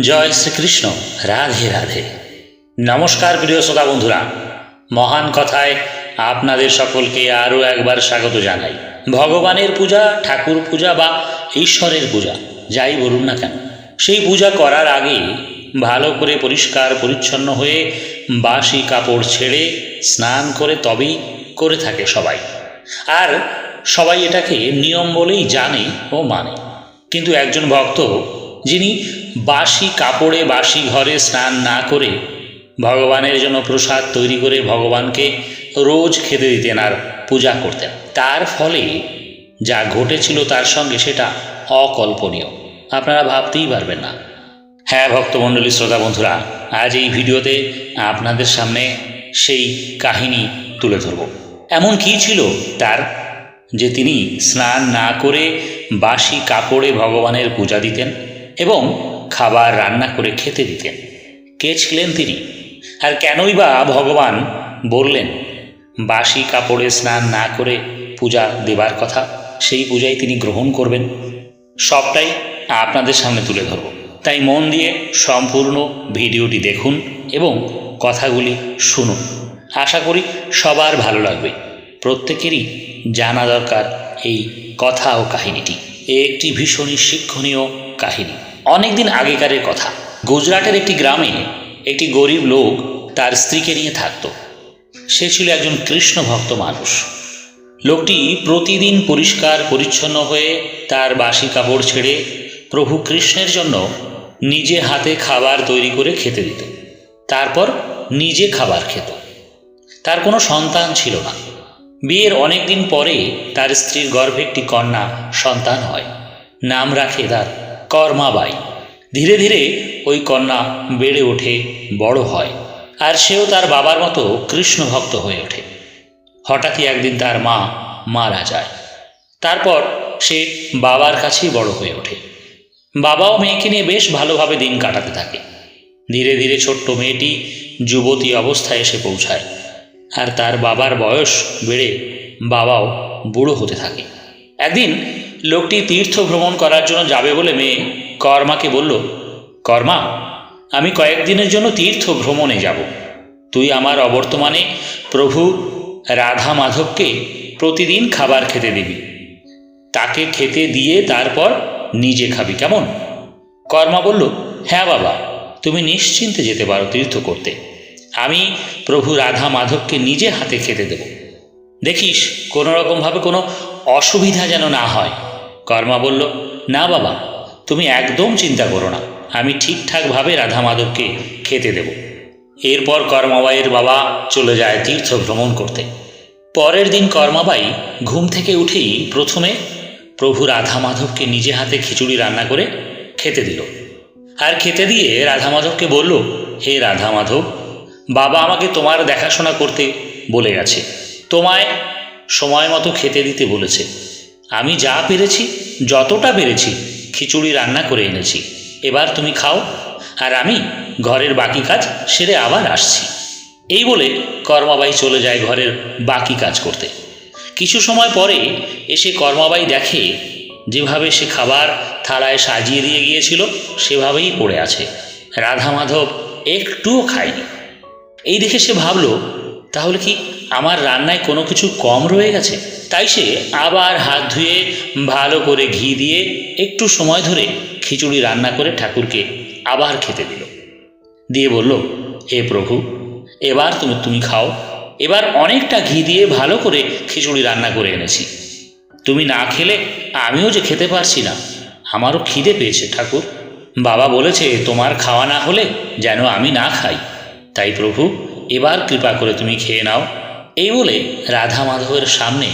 জয় শ্রীকৃষ্ণ, রাধে রাধে। নমস্কার প্রিয় শ্রোতা বন্ধুরা। মহান কথায় আপনাদের সকলকে আরও একবার স্বাগত জানাই। ভগবানের পূজা, ঠাকুর পূজা বা ঈশ্বরের পূজা, যাই বলুন না কেন। সেই পূজা করার আগে ভালো করে পরিষ্কার পরিচ্ছন্ন হয়ে বাসি কাপড় ছেড়ে স্নান করে তবেই করে থাকে সবাই। আর সবাই এটাকে নিয়ম বলেই জানে ও মানে। কিন্তু একজন ভক্ত যিনি বাসি কাপড়ে, বাসি ঘরে স্নান না করে ভগবানের জন্য প্রসাদ তৈরি করে ভগবানকে রোজ খেতে দিতেন আর পূজা করতেন। তার ফলে যা ঘটেছিল তার সঙ্গে সেটা অকল্পনীয়। আপনারা ভাবতেই পারবেন না। হ্যাঁ ভক্তমণ্ডলী, শ্রোতা বন্ধুরা, আজ এই ভিডিওতে আপনাদের সামনে সেই কাহিনী তুলে ধরব। এমন কি ছিল? তার যে তিনি স্নান না করে বাসি কাপড়ে ভগবানের পূজা দিতেন। এবং খাবার রান্না করে খেতে দিতেন। কে ছিলেন তিনি? আর কেনই বা ভগবান বললেন, বাসি কাপড়ে স্নান না করে পূজা দেবার কথা, সেই পূজাই তিনি গ্রহণ করবেন। সবটাই আপনাদের সামনে তুলে ধরব। তাই মন দিয়ে সম্পূর্ণ ভিডিওটি দেখুন এবং কথাগুলি শুনুন। আশা করি সবার ভালো লাগবে। প্রত্যেকেরই জানা দরকার এই কথা ও কাহিনীটি। এ একটি ভীষণই শিক্ষণীয় কাহিনী। অনেকদিন আগেকারের কথা। গুজরাটের একটি গ্রামে একটি গরিব লোক তার স্ত্রীকে নিয়ে থাকত। সে ছিল একজন কৃষ্ণ ভক্ত মানুষ। লোকটি প্রতিদিন পরিষ্কার, পরিচ্ছন্ন হয়ে তার বাসি কাপড় ছেড়ে প্রভু কৃষ্ণের জন্য নিজে হাতে খাবার তৈরি করে খেতে দিত। তারপর নিজে খাবার খেত। তার কোনো সন্তান ছিল না। বিয়ের অনেক দিন পরে তার স্ত্রীর গর্ভে একটি কন্যা সন্তান হয়। নাম রাখে তার কর্মাবাই ধীরে ধীরে ওই কন্যা বেড়ে ওঠে, বড় হয়, আর সেও তার বাবার মতো কৃষ্ণ ভক্ত হয়ে ওঠে। হঠাৎই একদিন তার মা মারা যায়। তারপর সে বাবার কাছেই বড় হয়ে ওঠে। বাবাও মেয়েকে নিয়ে বেশ ভালোভাবে দিন কাটাতে থাকে। ধীরে ধীরে ছোট্ট মেয়েটি যুবতী অবস্থায় এসে পৌঁছায়, আর তার বাবার বয়স বেড়ে বাবাও বুড়ো হতে থাকে। একদিন লোকটি তীর্থ ভ্রমণ করার জন্য যাবে বলে মেয়ে কর্মাকে বলল, কর্মা, আমি কয়েকদিনের জন্য তীর্থ ভ্রমণে যাব। তুই আমার অবর্তমানে প্রভু রাধা মাধবকে প্রতিদিন খাবার খেতে দিবি। তাকে খেতে দিয়ে তারপর নিজে খাবি, কেমন? কর্মা বলল হ্যাঁ বাবা, তুমি নিশ্চিন্তে যেতে পারো তীর্থ করতে। আমি প্রভু রাধা মাধবকে নিজে হাতে খেতে দেব। দেখিস, কোনো রকমভাবে কোনো অসুবিধা যেন না হয়। কর্মা বলল, না বাবা, তুমি একদম চিন্তা করো না। আমি ঠিকঠাকভাবে রাধা মাধবকে খেতে দেব। এরপর কর্মাবাইয়ের বাবা চলে যায় তীর্থ ভ্রমণ করতে। পরের দিন কর্মাবাই ঘুম থেকে উঠেই প্রথমে প্রভু রাধা মাধবকে নিজে হাতে খিচুড়ি রান্না করে খেতে দিল। আর খেতে দিয়ে রাধা মাধবকে বলল, হে রাধা মাধব বাবা আমাকে তোমার দেখাশোনা করতে বলে গেছে। তোমায় সময় মতো খেতে দিতে বলেছে। আমি যা পেরেছি, যতটা পেরেছি, খিচুড়ি রান্না করে এনেছি। এবার তুমি খাও, আর আমি ঘরের বাকি কাজ সেরে আবার আসছি। এই বলে কর্মাবাই চলে যায় ঘরের বাকি কাজ করতে। কিছু সময় পরে এসে কর্মাবাই দেখে যেভাবে সে খাবার থালায় সাজিয়ে দিয়ে গিয়েছিল, সেভাবেই পড়ে আছে। রাধা মাধব একটুও খায়নি। এই দেখে সে ভাবল, তাহলে কি আমার রান্নায় কোনো কিছু কম রয়ে গেছে। তাই সে আবার হাত ধুয়ে, ভালো করে ঘি দিয়ে একটু সময় ধরে খিচুড়ি রান্না করে ঠাকুরকে আবার খেতে দিল। দিয়ে বলল, হে প্রভু, এবার তুমি তুমি খাও। এবার অনেকটা ঘি দিয়ে ভালো করে খিচুড়ি রান্না করে এনেছি। তুমি না খেলে আমিও যে খেতে পারছি না। আমারও খিদে পেয়েছে ঠাকুর। বাবা বলেছে, তোমার খাওয়া না হলে যেন আমি না খাই। তাই প্রভু, এবার কৃপা করে তুমি খেয়ে নাও। এই বলে রাধা মাধবের সামনে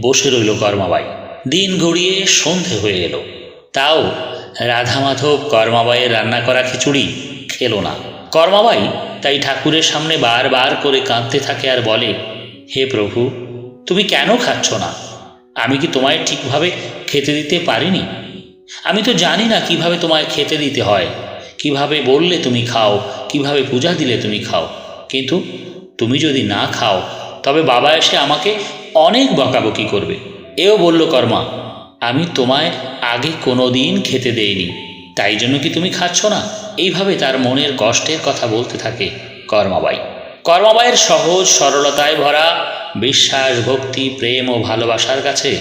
বসে রইল কর্মাবাই। দিন গড়িয়ে সন্ধে হয়ে এলো। তাও রাধা মাধব কর্মাবাইয়ের রান্না করা খিচুড়ি খেলো না। কর্মাবাই তাই ঠাকুরের সামনে বারবার করে কাঁদতে থাকে আর বলে, হে প্রভু, তুমি কেন খাচ্ছ না? আমি কি তোমায় ঠিকভাবে খেতে দিতে পারিনি? আমি তো জানি না কীভাবে তোমায় খেতে দিতে হয়। কীভাবে বললে তুমি খাও? কীভাবে পূজা দিলে তুমি খাও? কিন্তু তুমি যদি না খাও তবে বাবা এসে আমাকে অনেক বকাবকি করবে। এও বলল, কর্মা, আমি তোমায় আগে কোনো দিন খেতে দেইনি। তাই জন্য কি তুমি খাচ্ছ না? এইভাবে তার মনের কষ্টের কথা বলতে থাকে কর্মাবাই। কর্মাবাইয়ের সহজ সরলতায় ভরা বিশ্বাস, ভক্তি, প্রেম ও ভালোবাসার কাছে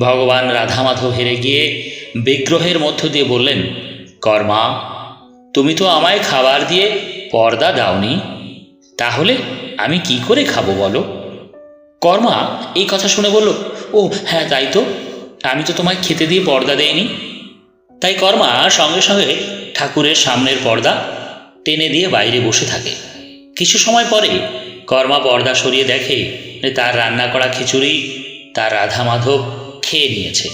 ভগবান রাধামাধব হেরে গিয়ে বিগ্রহের মধ্য দিয়ে বললেন, কর্মা, তুমি তো আমায় খাবার দিয়ে পর্দা দাওনি। তাহলে আমি কি করে খাব বলো? কর্মা এই কথা শুনে বলল, ও হ্যাঁ তাই তো। আমি তো তোমায় খেতে দিয়ে পর্দা দেইনি। তাই কর্মা সঙ্গে সঙ্গে ঠাকুরের সামনের পর্দা টেনে দিয়ে বাইরে বসে থাকে। কিছু সময় পরে কর্মা পর্দা সরিয়ে দেখে তার রান্না করা খিচুড়ি তার রাধা মাধব খেয়ে নিয়েছে।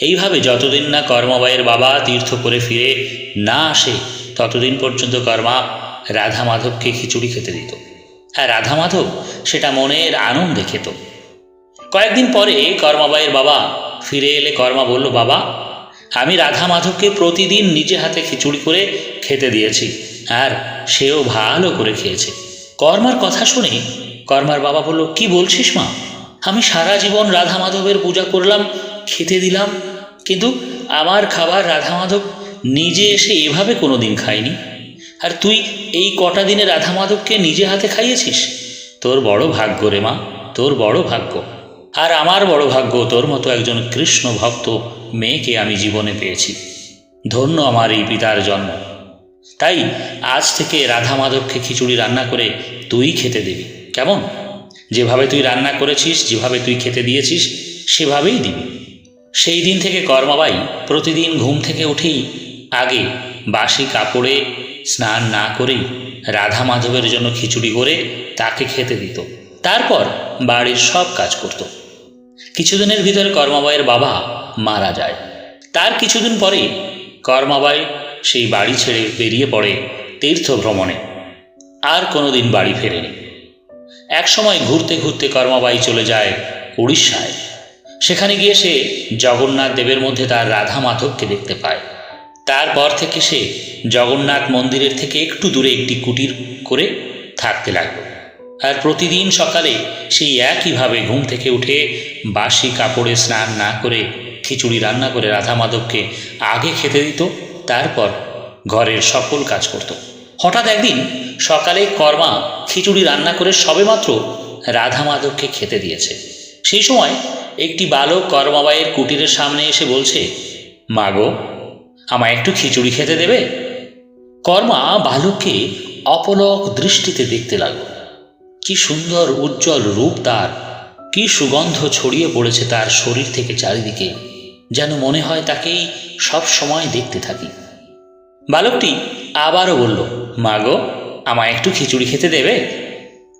এইভাবে যতদিন না কর্মাবাইয়ের বাবা তীর্থ করে ফিরে না আসে, ততদিন পর্যন্ত কর্মা রাধা মাধবকে খিচুড়ি খেতে দিত। আর রাধা মাধব সেটা মনের আনন্দে খেত। কয়েকদিন পরে কর্মাবাইয়ের বাবা ফিরে এলে কর্মা বলল, বাবা, আমি রাধা মাধবকে প্রতিদিন নিজে হাতে খিচুড়ি করে খেতে দিয়েছি, আর সেও ভালো করে খেয়েছে। কর্মার কথা শুনে কর্মার বাবা বলল, কি বলছিস মা? আমি সারা জীবন রাধা মাধবের পূজা করলাম, খেতে দিলাম, কিন্তু আমার খাবার রাধা মাধব নিজে এসে এভাবে কোনো দিন খায়নি। আর তুই এই কটা দিনে রাধা মাধবকে নিজে হাতে খাইয়েছিস? তোর বড় ভাগ্য রে মা, তোর বড় ভাগ্য। আর আমার বড় ভাগ্য, তোর মতো একজন কৃষ্ণ ভক্ত মেয়েকে আমি জীবনে পেয়েছি। ধন্য আমার এই পিতার জন্ম। তাই আজ থেকে রাধা মাধবকে খিচুড়ি রান্না করে তুই খেতে দিবি। কেমন? যেভাবে তুই রান্না করেছিস, যেভাবে তুই খেতে দিয়েছিস, সেভাবেই দিবি। সেই দিন থেকে কর্মাবাই প্রতিদিন ঘুম থেকে উঠেই আগে বাসি কাপড়ে স্নান না করেই রাধা মাধবের জন্য খিচুড়ি করে তাকে খেতে দিত। তারপর বাড়ির সব কাজ করত। কিছুদিনের ভিতরে কর্মাবাইয়ের বাবা মারা যায়। তার কিছুদিন পরে কর্মাবাই সেই বাড়ি ছেড়ে বেরিয়ে পড়ে তীর্থ ভ্রমণে আর কোনোদিন বাড়ি ফেরেনি। এক সময় ঘুরতে ঘুরতে কর্মাবাই চলে যায় উড়িষ্যায়। সেখানে গিয়ে সে জগন্নাথ দেবের মধ্যে তার রাধা মাধবকে দেখতে পায়। তারপর থেকে সে জগন্নাথ মন্দিরের থেকে একটু দূরে একটি কুটির করে থাকতে লাগল। আর প্রতিদিন সকালে সেই একইভাবে ঘুম থেকে উঠে বাসি কাপড়ে স্নান না করে খিচুড়ি রান্না করে রাধা মাধবকে আগে খেতে দিত, তারপর ঘরের সকল কাজ করত। হঠাৎ একদিন সকালে কর্মা খিচুড়ি রান্না করে সবেমাত্র রাধা মাধবকে খেতে দিয়েছে। সেই সময় একটি বালক কর্মাবাইয়ের কুটিরের সামনে এসে বলছে মাগো আমায় একটু খিচুড়ি খেতে দেবে? কর্মা বালককে অপলক দৃষ্টিতে দেখতে লাগল। কি সুন্দর উজ্জ্বল রূপ তার, কি সুগন্ধ ছড়িয়ে পড়েছে তার শরীর থেকে চারিদিকে, যেন মনে হয় তাকেই সব সময় দেখতে থাকি। বালকটি আবারও বলল, মা গো, আমায় একটু খিচুড়ি খেতে দেবে?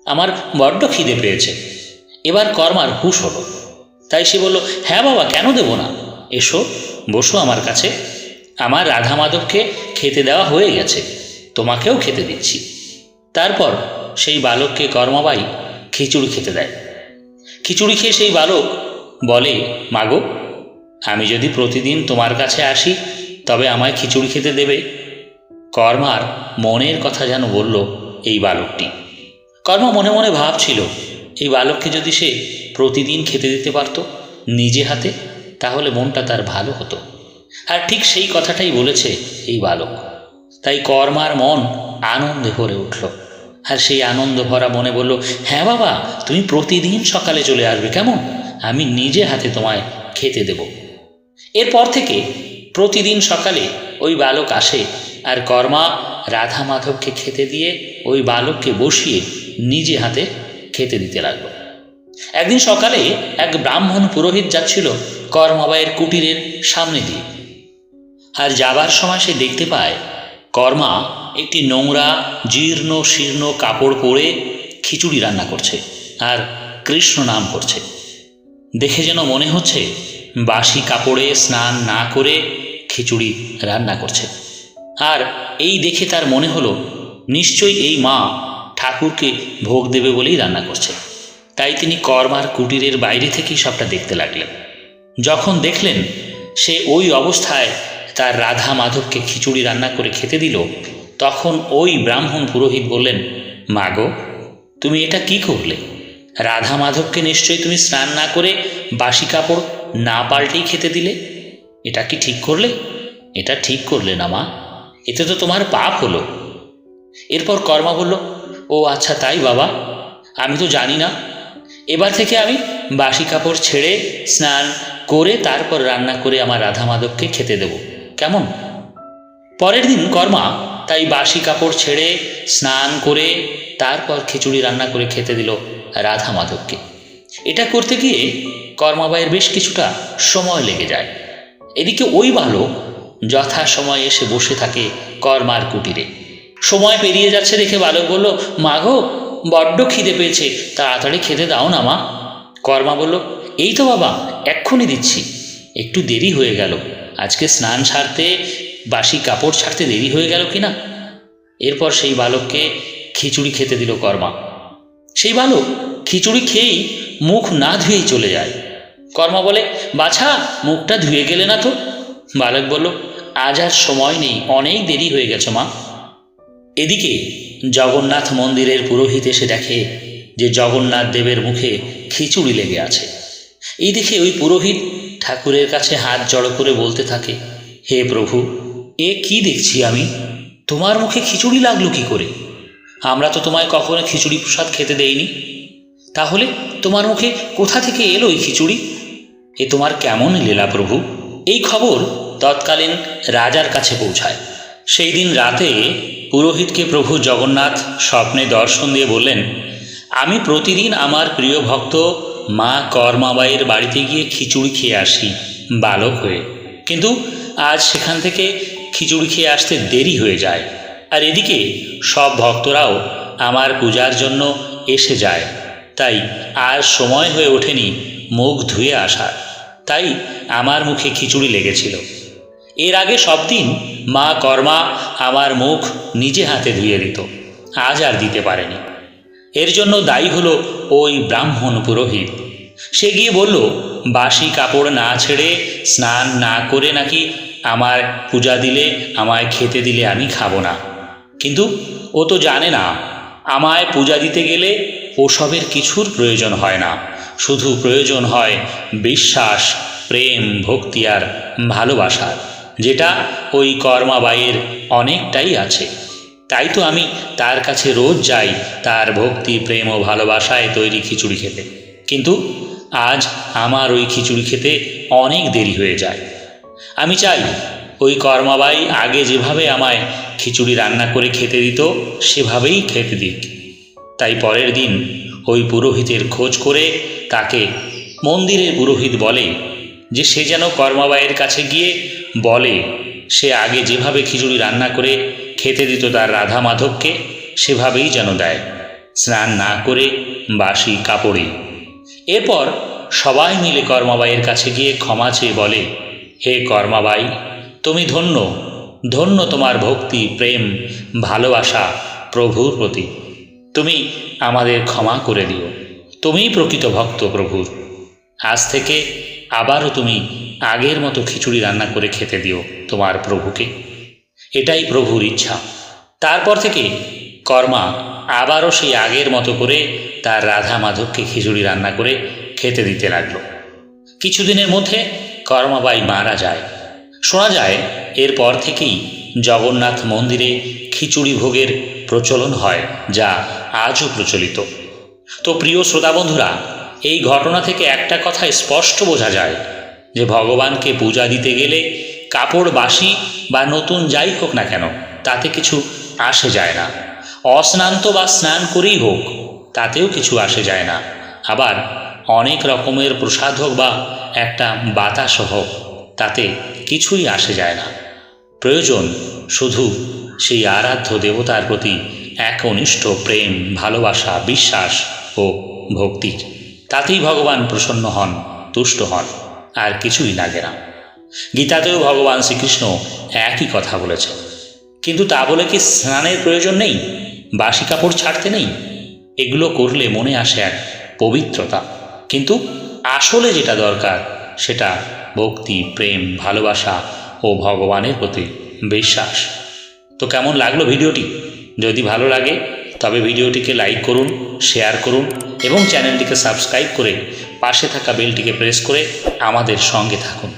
আমার বড্ড খিদে পেয়েছে। এবার কর্মার হুশ হলো। তাই সে বলল হ্যাঁ বাবা, কেন দেবো না? এসো, বসো আমার কাছে। আমার রাধা মাধবকে খেতে দেওয়া হয়ে গেছে। তোমাকেও খেতে দিচ্ছি। তারপর সেই বালককে কর্মাবাই খিচুড়ি খেতে দেয়। খিচুড়ি খেয়ে সেই বালক বলে, মাগো, আমি যদি প্রতিদিন তোমার কাছে আসি, তবে আমায় খিচুড়ি খেতে দেবে। কর্মার মনের কথা যেন বলল এই বালকটি। কর্মা মনে মনে ভাবছিল, এই বালককে যদি সে প্রতিদিন খেতে দিতে পারত নিজে হাতে, তাহলে মনটা তার ভালো হতো। আর ঠিক সেই কথাটাই বলেছে এই বালক। তাই কর্মার মন আনন্দে ভরে উঠল। আর সেই আনন্দ ভরা মনে বলল হ্যাঁ বাবা, তুমি প্রতিদিন সকালে চলে আসবে, কেমন? আমি নিজে হাতে তোমায় খেতে দেব। এরপর থেকে প্রতিদিন সকালে ওই বালক আসে আর কর্মা রাধা মাধবকে খেতে দিয়ে ওই বালককে বসিয়ে নিজে হাতে খেতে দিতে লাগল। একদিন সকালে এক ব্রাহ্মণ পুরোহিত যাচ্ছিল কর্মাবাইয়ের কুটিরের সামনে দিয়ে। আর যাবার সময় সে দেখতে পায় কর্মা একটি নোংরা, জীর্ণ, শীর্ণ কাপড় পরে খিচুড়ি রান্না করছে আর কৃষ্ণ নাম করছে। দেখে যেন মনে হচ্ছে বাসি কাপড়ে স্নান না করে খিচুড়ি রান্না করছে। আর এই দেখে তার মনে হলো, নিশ্চয়ই এই মা ঠাকুরকে ভোগ দেবে বলেই রান্না করছে। তাই তিনি কর্মার কুটিরের বাইরে থেকেই সবটা দেখতে লাগলেন। যখন দেখলেন সে ওই অবস্থায় তার রাধা মাধবকে খিচুড়ি রান্না করে খেতে দিল, তখন ওই ব্রাহ্মণ পুরোহিত বললেন, মাগো, তুমি এটা কি করলে? রাধা মাধবকে নিশ্চয়ই তুমি স্নান না করে বাসি কাপড় না পাল্টেই খেতে দিলে? এটা কি ঠিক করলে? এটা ঠিক করলে না, মা। এতে তো তোমার পাপ হলো। এরপর কর্মা বলল, ও আচ্ছা তাই বাবা। আমি তো জানি না। এবার থেকে আমি বাসি কাপড় ছেড়ে স্নান করে তারপর রান্না করে আমার রাধা মাধবকে খেতে দেব। কেমন? পরের দিন কর্মা তাই বাসি কাপড় ছেড়ে স্নান করে তারপর খিচুড়ি রান্না করে খেতে দিল রাধা মাধবকে। এটা করতে গিয়ে কর্মাবাইয়ের বেশ কিছুটা সময় লেগে যায়। এদিকে ওই বালক যথা সময় এসে বসে থাকে কর্মার কুটিরে। সময় পেরিয়ে যাচ্ছে দেখে বালক বলল, মা গো, বড্ড খিদে পেয়েছে, তাড়াতাড়ি খেতে দাও না মা। কর্মা বলল, এই তো বাবা, এক্ষুনি দিচ্ছি। একটু দেরি হয়ে গেল। আজকে স্নান সারতে বাসি কাপড় ছাড়তে দেরি হয়ে গেল কি না এরপর সেই বালককে খিচুড়ি খেতে দিল কর্মা। সেই বালক খিচুড়ি খেয়েই মুখ না ধুয়েই চলে যায়। কর্মা বলে, বাছা, মুখটা ধুয়ে গেলে না তো? বালক বলল, আজ আর সময় নেই, অনেক দেরি হয়ে গেছে মা। এদিকে জগন্নাথ মন্দিরের পুরোহিত এসে দেখে যে জগন্নাথ দেবের মুখে খিচুড়ি লেগে আছে। এই দেখে ওই পুরোহিত ঠাকুরের কাছে হাত জড়ো করে বলতে থাকে, হে প্রভু, এ কি দেখছি আমি? তোমার মুখে খিচুড়ি লাগল কি করে? আমরা তো তোমায় কখনো খিচুড়ি প্রসাদ খেতে দেইনি। তাহলে তোমার মুখে কোথা থেকে এলো এই খিচুড়ি? এ তোমার কেমন লীলা প্রভু? এই খবর তৎকালীন রাজার কাছে পৌঁছায়। সেই দিন রাতে পুরোহিতকে প্রভু জগন্নাথ স্বপ্নে দর্শন দিয়ে বললেন, আমি প্রতিদিন আমার প্রিয় ভক্ত মা কর্মাবাইয়ের বাড়িতে গিয়ে খিচুড়ি খেয়ে আসি, বালক হয়ে। কিন্তু আজ সেখান থেকে খিচুড়ি খেয়ে আসতে দেরি হয়ে যায়। আর এদিকে সব ভক্তরাও আমার পূজার জন্য এসে যায়। তাই আর সময় হয়ে ওঠেনি মুখ ধুয়ে আসার। তাই আমার মুখে খিচুড়ি লেগেছিল। এর আগে সব দিন মা কর্মা আমার মুখ নিজে হাতে ধুয়ে দিত। আজ আর দিতে পারেনি। এর জন্য দায়ী হলো ওই ব্রাহ্মণ পুরোহিত। সে গিয়ে বলল, বাসি কাপড় না ছেড়ে স্নান না করে নাকি আমার পূজা দিলে, আমায় খেতে দিলে আমি খাব না। কিন্তু ও তো জানে না, আমায় পূজা দিতে গেলে ওসবের কিছুর প্রয়োজন হয় না। শুধু প্রয়োজন হয় বিশ্বাস, প্রেম, ভক্তি আর ভালোবাসার যেটা ওই কর্মাবাইয়ের অনেকটাই আছে। তাই তো আমি তার কাছে রোজ যাই, তার ভক্তি, প্রেম ও ভালোবাসায় তৈরি খিচুড়ি খেতে। কিন্তু আজ আমার ওই খিচুড়ি খেতে অনেক দেরি হয়ে যায়। আমি চাই ওই কর্মাবাই আগে যেভাবে আমায় খিচুড়ি রান্না করে খেতে দিত, সেভাবেই খেতে দিক। তাই পরের দিন ওই পুরোহিতের খোঁজ করে তাকে মন্দিরের পুরোহিত বলে যে সে যেন কর্মাবাইয়ের কাছে গিয়ে বলে, সে আগে যেভাবে খিচুড়ি রান্না করে খেতে দিত তার রাধা মাধবকে, সেভাবেই যেন দেয়। স্নান না করে বাসি কাপড়ে। এরপর সবাই মিলে কর্মাবাইয়ের কাছে গিয়ে ক্ষমা চেয়ে বলে, হে কর্মাবাই, তুমি ধন্য। ধন্য তোমার ভক্তি, প্রেম, ভালোবাসা, প্রভুর প্রতি। তুমি আমাদের ক্ষমা করে দিও। তুমিই প্রকৃত ভক্ত প্রভুর। আজ থেকে আবারও তুমি আগের মতো খিচুড়ি রান্না করে খেতে দিও তোমার প্রভুকে। এটাই প্রভুর ইচ্ছা। তারপর থেকে কর্মা আবারও সেই আগের মতো করে তার রাধা মাধবকে খিচুড়ি রান্না করে খেতে দিতে লাগল। কিছুদিনের মধ্যে কর্মাবাই মারা যায়। শোনা যায়, এরপর থেকেই জগন্নাথ মন্দিরে খিচুড়ি ভোগের প্রচলন হয়, যা আজও প্রচলিত। তো প্রিয় শ্রোতা বন্ধুরা, এই ঘটনা থেকে একটা কথা স্পষ্ট বোঝা যায় যে ভগবানকে পূজা দিতে গেলে কাপড় বাসি বা নতুন যাই হোক না কেন, তাতে কিছু আসে যায় না। অস্নান্ত বা স্নান করেই হোক, তাতেও কিছু আসে যায় না। আবার অনেক রকমের প্রসাদ হোক বা একটা বাতাস হোক তাতে কিছুই আসে যায় না। প্রয়োজন শুধু সেই আরাধ্য দেবতার প্রতি একনিষ্ঠ প্রেম, ভালোবাসা, বিশ্বাস ও ভক্তির তাতেই ভগবান প্রসন্ন হন, তুষ্ট হন, আর কিছুই লাগে না। গীতাতেও ভগবান শ্রীকৃষ্ণ একই কথা বলেছেন। কিন্তু তা বলে কি স্নানের প্রয়োজন নেই? বাসি কাপড় ছাড়তে নেই? এগুলো করলে মনে আসে এক পবিত্রতা। কিন্তু আসলে যেটা দরকার, সেটা ভক্তি, প্রেম, ভালোবাসা ও ভগবানের প্রতি বিশ্বাস। তো কেমন লাগল ভিডিওটি? যদি ভালো লাগে, তবে ভিডিওটিকে লাইক করুন, শেয়ার করুন এবং চ্যানেলটিকে সাবস্ক্রাইব করে পাশে থাকা বেলটিকে প্রেস করে আমাদের সঙ্গে থাকুন।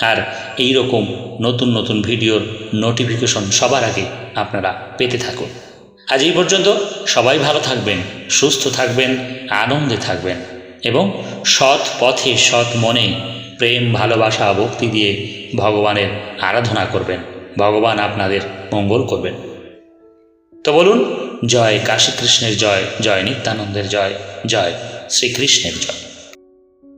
আর এই রকম নতুন নতুন ভিডিওর নোটিফিকেশন সবার আগে আপনারা পেতে থাকুন। আজ এই পর্যন্ত সবাই ভালো থাকবেন, সুস্থ থাকবেন, আনন্দে থাকবেন এবং সৎ পথে, সৎ মনে প্রেম, ভালোবাসা, ভক্তি দিয়ে ভগবানের আরাধনা করবেন। ভগবান আপনাদের মঙ্গল করবেন। তো বলুন, জয় কাশীকৃষ্ণের জয় জয় নিত্যানন্দের জয় জয় শ্রীকৃষ্ণের জয়।